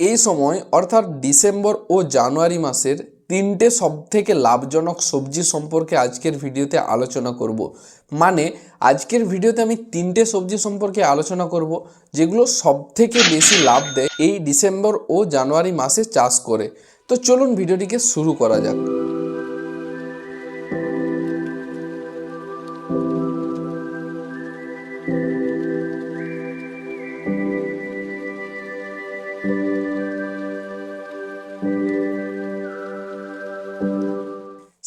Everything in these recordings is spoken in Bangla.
এই সময়, অর্থাৎ ডিসেম্বর ও জানুয়ারি মাসের তিনটে সবথেকে লাভজনক সবজি সম্পর্কে আজকের ভিডিওতে আলোচনা করব। মানে আজকের ভিডিওতে আমি তিনটে সবজি সম্পর্কে আলোচনা করব, যেগুলো সবথেকে বেশি লাভ দেয় এই ডিসেম্বর ও জানুয়ারি মাসে চাষ করে। তো চলুন ভিডিওটিকে শুরু করা যাক।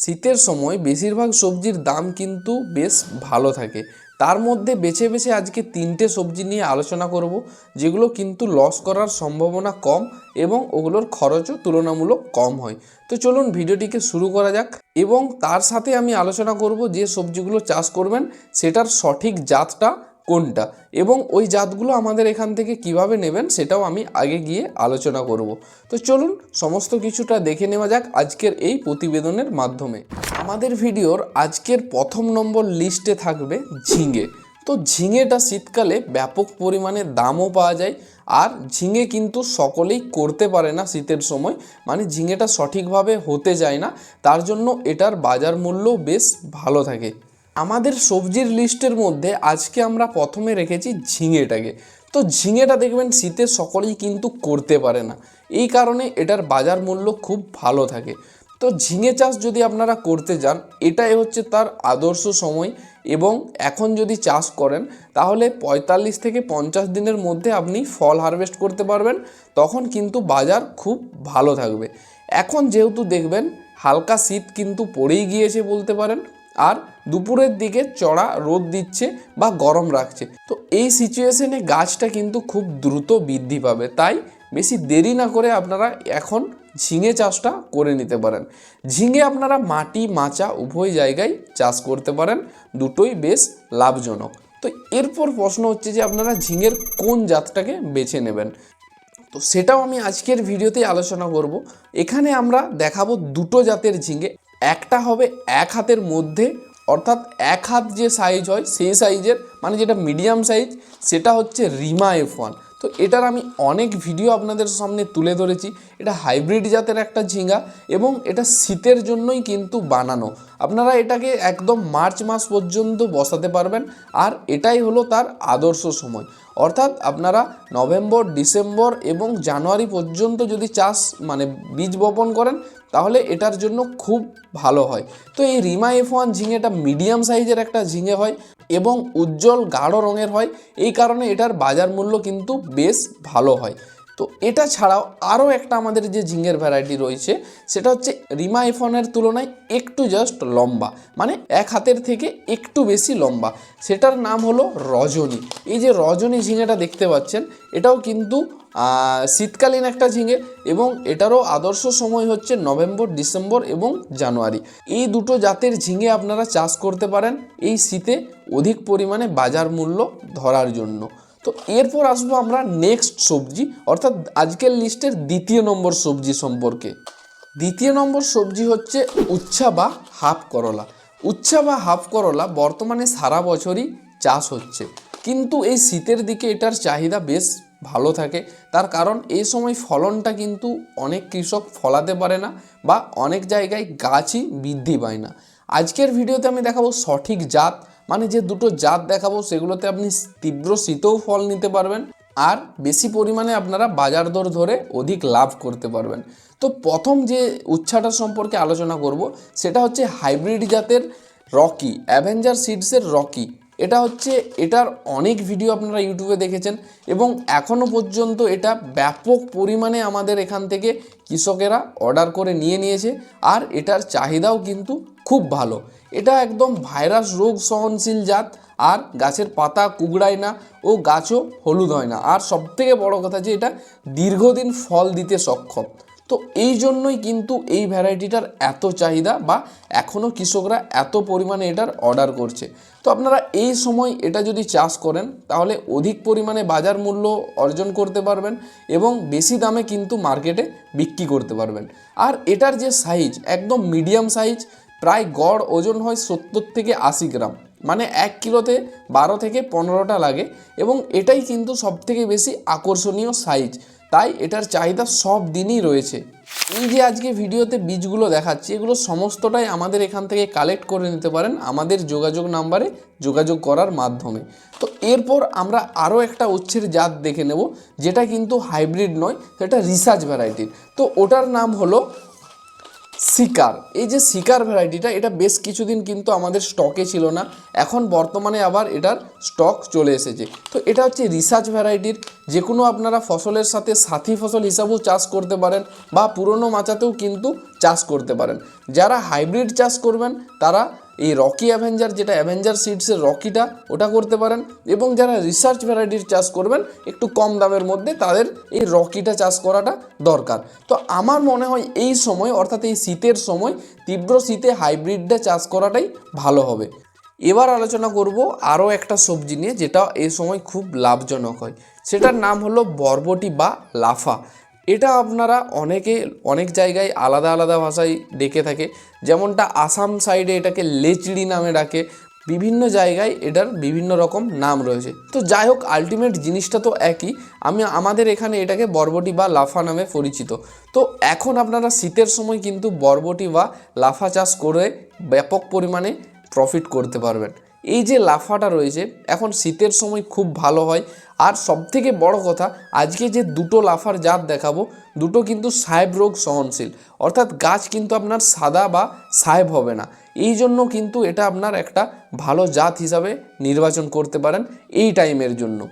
শীতের সময় বেশিরভাগ সবজির দাম কিন্তু বেশ ভালো থাকে। তার মধ্যে বেছে বেছে আজকে তিনটে সবজি নিয়ে আলোচনা করব, যেগুলো কিন্তু লস করার সম্ভাবনা কম এবং ওগুলোর খরচও তুলনামূলক কম হয়। তো চলুন ভিডিওটিকে শুরু করা যাক এবং তার সাথে আমি আলোচনা করব যে সবজিগুলো চাষ করবেন, সেটার সঠিক জাতটা কোনটা? এবং ওই জাতগুলো আমাদের এখান থেকে কীভাবে নেবেন সেটাও আমি আগে গিয়ে আলোচনা করব। তো চলুন সমস্ত কিছুটা দেখে নেওয়া যাক আজকের এই প্রতিবেদনের মাধ্যমে। আমাদের ভিডিওর আজকের প্রথম নম্বর লিস্টে থাকবে ঝিঙে। তো ঝিঙেটা শীতকালে ব্যাপক পরিমাণে দামও পাওয়া যায় আর ঝিঙে কিন্তু সকলেই করতে পারে না শীতের সময়। মানে ঝিঙেটা সঠিকভাবে হতে যায় না, তার জন্য এটার বাজার মূল্যও বেশ ভালো থাকে। আমাদের সবজির লিস্টের মধ্যে আজকে আমরা প্রথমে রেখেছি ঝিঙেটাকে। তো ঝিঙেটা দেখবেন শীতে সকলেই কিন্তু করতে পারে না। এই কারণে এটার বাজার মূল্য খুব ভালো থাকে। তো ঝিঙে চাষ যদি আপনারা করতে যান, এটাই হচ্ছে তার আদর্শ সময় এবং এখন যদি চাষ করেন, তাহলে পঁয়তাল্লিশ থেকে পঞ্চাশ দিনের মধ্যে আপনি ফল হারভেস্ট করতে পারবেন, তখন কিন্তু বাজার খুব ভালো থাকবে। এখন যেহেতু দেখবেন হালকা শীত কিন্তু পড়েই গিয়েছে বলতে পারেন আর দুপুরের দিকে চড়া রোদ দিচ্ছে বা গরম রাখছে। তো এই সিচুয়েশনে গাছটা কিন্তু খুব দ্রুত বৃদ্ধি পাবে। তাই বেশি দেরি না করে আপনারা এখন ঝিঙে চাষটা করে নিতে পারেন। ঝিঙে আপনারা মাটি, মাচা উভয় জায়গায় চাষ করতে পারেন। দুটোই বেশ লাভজনক। তো এরপর প্রশ্ন হচ্ছে যে আপনারা ঝিঙের কোন জাতটাকে বেছে নেবেন? তো সেটাও আমি আজকের ভিডিওতে আলোচনা করব। এখানে আমরা দেখাবো দুটো জাতের ঝিঙে। একটা হবে এক হাতের মধ্যে, অর্থাৎ এক হাত যে সাইজ হয় সেই সাইজের মানে যেটা মিডিয়াম সাইজ সেটা হচ্ছে রিমা এফ ওয়ান তো এটার আমি অনেক ভিডিও আপনাদের সামনে তুলে ধরেছি। এটা হাইব্রিড জাতের একটা ঝিঙ্গা এবং এটা শীতের জন্যই কিন্তু বানানো। আপনারা এটাকে একদম মার্চ মাস পর্যন্ত বসাতে পারবেন। আর এটাই হলো তার আদর্শ সময়। অর্থাৎ আপনারা নভেম্বর, ডিসেম্বর এবং জানুয়ারি পর্যন্ত যদি চাষ মানে বীজ বপন করেন, তাহলে এটার জন্য খুব ভালো হয়। তো এই রিমা এফ ওয়ান ঝিঙেটা মিডিয়াম সাইজের একটা ঝিঙে হয়। এবং উজ্জ্বল গাঢ় রঙের হয়। এই কারণে এটার বাজার মূল্য কিন্তু বেশ ভালো হয়। তো এটা ছাড়াও আরও একটা আমাদের যে ঝিঙের ভ্যারাইটি রয়েছে, সেটা হচ্ছে রিমা এফনের তুলনায় একটু জাস্ট লম্বা মানে এক হাতের থেকে একটু বেশি লম্বা। সেটার নাম হলো রজনী। এই যে রজনী ঝিঙেটা দেখতে পাচ্ছেন, এটাও কিন্তু শীতকালীন একটা ঝিঙে এবং এটারও আদর্শ সময় হচ্ছে নভেম্বর, ডিসেম্বর এবং জানুয়ারি। এই দুটো জাতের ঝিঙে আপনারা চাষ করতে পারেন এই শীতে অধিক পরিমাণে বাজার মূল্য ধরার জন্য। তো এরপর আসব আমরা নেক্সট সবজি, অর্থাৎ আজকের লিস্টের দ্বিতীয় নম্বর সবজি সম্পর্কে। দ্বিতীয় নম্বর সবজি হচ্ছে উচ্ছা বা হাফ করলা। উচ্ছা বা হাফ করলা বর্তমানে সারা বছরই চাষ হচ্ছে। কিন্তু এই শীতের দিকে এটার চাহিদা বেশ ভালো থাকে। তার কারণ এই সময় ফলনটা কিন্তু অনেক কৃষক ফলাতে পারে না বা অনেক জায়গায় গাছই বৃদ্ধি পায় না। আজকের ভিডিওতে আমি দেখাবো সঠিক জাত মানে যে দুটো জাত দেখাবো, সেগুলোতে আপনি তীব্র শীতেও ফল নিতে পারবেন আর বেশি পরিমাণে আপনারা বাজার দর ধরে অধিক লাভ করতে পারবেন। তো প্রথম যে উচ্ছাটা সম্পর্কে আলোচনা করব, সেটা হচ্ছে হাইব্রিড জাতের রকি, অ্যাভেঞ্জার সিডসের রকি। এটা হচ্ছে, এটার অনেক ভিডিও আপনারা ইউটিউবে দেখেছেন এবং এখনও পর্যন্ত এটা ব্যাপক পরিমাণে আমাদের এখান থেকে কৃষকেরা অর্ডার করে নিয়ে নিয়েছে আর এটার চাহিদাও কিন্তু খুব ভালো। এটা একদম ভাইরাস রোগ সহনশীল জাত আর গাছের পাতা কুগড়ায় না ও গাছও হলুদ হয় না। আর সবথেকে বড় কথা যে এটা দীর্ঘদিন ফল দিতে সক্ষম। তো এই জন্যই কিন্তু এই ভ্যারাইটিটার এত চাহিদা বা এখনও কৃষকরা এত পরিমাণে এটার অর্ডার করছে। তো আপনারা এই সময় এটা যদি চাষ করেন, তাহলে অধিক পরিমাণে বাজার মূল্য অর্জন করতে পারবেন এবং বেশি দামে কিন্তু মার্কেটে বিক্রি করতে পারবেন। আর এটার যে সাইজ একদম মিডিয়াম সাইজ প্রায় গড় ওজন হয় সত্তর থেকে আশি গ্রাম। মানে এক কিলোতে বারো থেকে পনেরোটা লাগে এবং এটাই কিন্তু সবথেকে বেশি আকর্ষণীয় সাইজ তাই এটার চাহিদা সব দিনই রয়েছে। এই যে আজকে ভিডিওতে বীজগুলো দেখাচ্ছি, এগুলো সমস্তটাই আমাদের এখান থেকে কালেক্ট করে নিতে পারেন আমাদের যোগাযোগ নাম্বারে যোগাযোগ করার মাধ্যমে। তো এরপর আমরা আরও একটা উচ্ছের জাত দেখে নেব, যেটা কিন্তু হাইব্রিড নয়, সেটা রিসার্চ ভ্যারাইটির তো ওটার নাম হলো শিকার এই যে শিকার ভ্যারাইটিটা এটা বেশ কিছুদিন কিন্তু আমাদের স্টকে ছিল না। এখন বর্তমানে আবার এটার স্টক চলে এসেছে। তো এটা হচ্ছে রিসার্চ ভ্যারাইটির যে কোনো আপনারা ফসলের সাথে সাথী ফসল হিসাবেও চাষ করতে পারেন বা পুরনো মাচাতেও কিন্তু চাষ করতে পারেন। যারা হাইব্রিড চাষ করবেন, তারা এই রকি অ্যাভেঞ্জার যেটা অ্যাভেঞ্জার সিডসের রকিটা ওটা করতে পারেন। এবং যারা রিসার্চ ভ্যারাইটির চাষ করবেন, একটু কম দামের মধ্যে তাদের এই রকিটা চাষ করাটা দরকার। তো আমার মনে হয় এই সময়, অর্থাৎ এই শীতের সময়, তীব্র শীতে হাইব্রিডটা চাষ করাটাই ভালো হবে। এবার আলোচনা করব আরও একটা সবজি নিয়ে, যেটা এই সময় খুব লাভজনক হয়। সেটার নাম হলো বরবটি বা লাফা। এটা আপনারা অনেকে অনেক জায়গায় আলাদা আলাদা ভাষায় ডেকে থাকে। যেমনটা আসাম সাইডে এটাকে লেচড়ি নামে ডাকে। বিভিন্ন জায়গায় এটার বিভিন্ন রকম নাম রয়েছে। তো যাই হোক আলটিমেট জিনিসটা তো একই। আমি, আমাদের এখানে এটাকে বরবটি বা লাফা নামে পরিচিত। তো এখন আপনারা শীতের সময় কিন্তু বরবটি বা লাফা চাষ করে ব্যাপক পরিমাণে প্রফিট করতে পারবেন। এই যে লাফাটা রয়েছে, এখন শীতের সময় খুব ভালো হয়। আর সবথেকে বড় কথা, আজকে যে দুটো লাফার জাত দেখাবো, দুটো কিন্তু সাহেব রোগ সহনশীল। অর্থাৎ গাছ কিন্তু আপনার সাদা বা সাহেব হবে না। এই জন্য কিন্তু এটা আপনার একটা ভালো জাত হিসাবে নির্বাচন করতে পারেন এই টাইমের জন্য।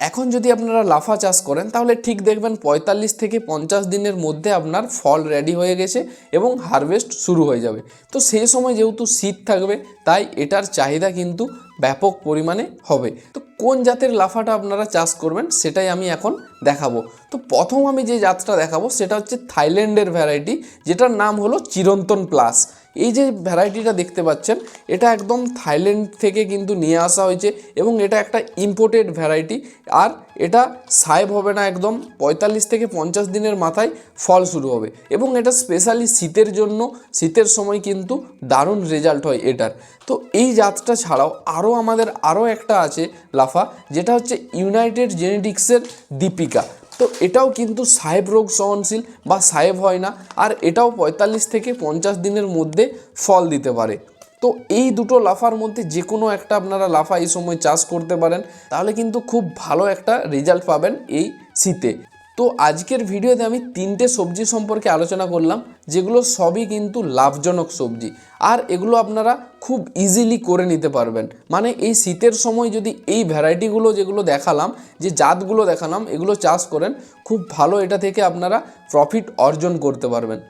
এখন যদি আপনারা লাফা চাষ করেন, তাহলে ঠিক দেখবেন পঁয়তাল্লিশ থেকে পঞ্চাশ দিনের মধ্যে আপনার ফল রেডি হয়ে গেছে এবং হারভেস্ট শুরু হয়ে যাবে। তো সেই সময় যেহেতু শীত থাকবে, তাই এটার চাহিদা কিন্তু ব্যাপক পরিমাণে হবে। তো কোন জাতের লাফাটা আপনারা চাষ করবেন সেটাই আমি এখন দেখাবো। তো প্রথম আমি যে জাতটা দেখাবো সেটা হচ্ছে থাইল্যান্ডের ভ্যারাইটি, যেটার নাম হলো চিরন্তন প্লাস। এই যে ভ্যারাইটিটা দেখতে পাচ্ছেন, এটা একদম থাইল্যান্ড থেকে কিন্তু নিয়ে আসা হয়েছে এবং এটা একটা ইম্পোর্টেড ভ্যারাইটি। আর এটা সাহেব হবে না একদম, পঁয়তাল্লিশ থেকে পঞ্চাশ দিনের মাথায় ফল শুরু হবে। এবং এটা স্পেশালি শীতের জন্য, শীতের সময় কিন্তু দারুণ রেজাল্ট হয় এটার। তো এই জাতটা ছাড়াও আরও আমাদের আরও একটা আছে লাফা, যেটা হচ্ছে ইউনাইটেড জেনেটিক্সের দীপিকা। তো এটাও কিন্তু সাহেব রোগ সহনশীল বা সাহেব হয় না, আর এটাও পঁয়তাল্লিশ থেকে পঞ্চাশ দিনের মধ্যে ফল দিতে পারে। তো এই দুটো লাফার মধ্যে যে কোনো একটা আপনারা লাফা এই সময় চাষ করতে পারেন, তাহলে কিন্তু খুব ভালো একটা রেজাল্ট পাবেন এই শীতে। তো আজকের ভিডিওতে আমি তিনটে সবজি সম্পর্কে আলোচনা করলাম, যেগুলো সবই কিন্তু লাভজনক সবজি। আর এগুলো আপনারা খুব ইজিলি করে নিতে পারবেন। মানে এই শীতের সময় যদি এই ভ্যারাইটিগুলো যেগুলো দেখালাম, যে জাতগুলো দেখালাম, এগুলো চাষ করেন, খুব ভালো এটা থেকে আপনারা প্রফিট অর্জন করতে পারবেন।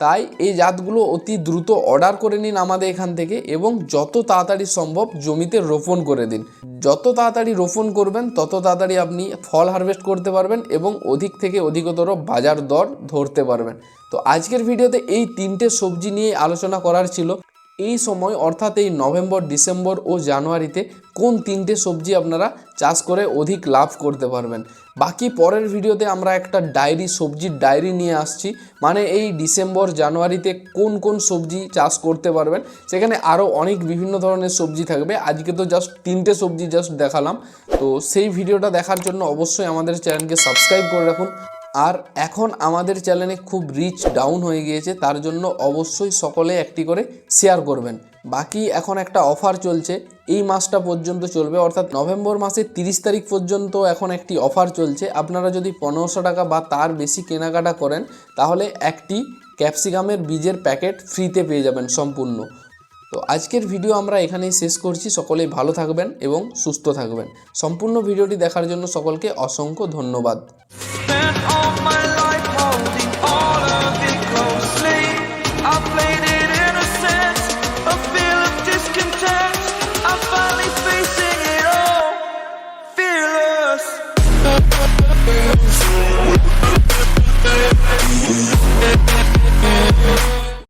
তাই এই জাতগুলো অতি দ্রুত অর্ডার করে নিন আমাদের এখান থেকে এবং যত তাড়াতাড়ি সম্ভব জমিতে রোপণ করে দিন। যত তাড়াতাড়ি রোপণ করবেন, তত তাড়াতাড়ি আপনি ফল হারভেস্ট করতে পারবেন এবং অধিক থেকে অধিকতর বাজার দর ধরতে পারবেন। তো আজকের ভিডিওতে এই তিনটে সবজি নিয়ে আলোচনা করার ছিল। এই সময়, অর্থাৎ এই নভেম্বর, ডিসেম্বর ও জানুয়ারিতে কোন তিনটে সবজি আপনারা চাষ করে অধিক লাভ করতে পারবেন? বাকি পরের ভিডিওতে আমরা একটা ডায়েরি, সবজির ডায়েরি নিয়ে আসছি। মানে এই ডিসেম্বর, জানুয়ারিতে কোন কোন সবজি চাষ করতে পারবেন? সেখানে আরও অনেক বিভিন্ন ধরনের সবজি থাকবে। আজকে তো জাস্ট তিনটে সবজি জাস্ট দেখালাম। তো সেই ভিডিওটা দেখার জন্য অবশ্যই আমাদের চ্যানেলকে সাবস্ক্রাইব করে রাখুন। আর এখন আমাদের চ্যানেলে খুব রিচ ডাউন হয়ে গিয়েছে, তার জন্য অবশ্যই সকলে একটি করে শেয়ার করবেন। বাকি এখন একটা অফার চলছে, এই মাসটা পর্যন্ত চলবে, অর্থাৎ নভেম্বর মাসের তিরিশ তারিখ পর্যন্ত এখন একটি অফার চলছে। আপনারা যদি পনেরোশো টাকা বা তার বেশি কেনাকাটা করেন, তাহলে একটি ক্যাপসিকামের বীজের প্যাকেট ফ্রিতে পেয়ে যাবেন সম্পূর্ণ। তো আজকের ভিডিও আমরা এখানেই শেষ করছি, সকলেই ভালো থাকবেন এবং সুস্থ থাকবেন। সম্পূর্ণ ভিডিওটি দেখার জন্য সকলকে অসংখ্য ধন্যবাদ।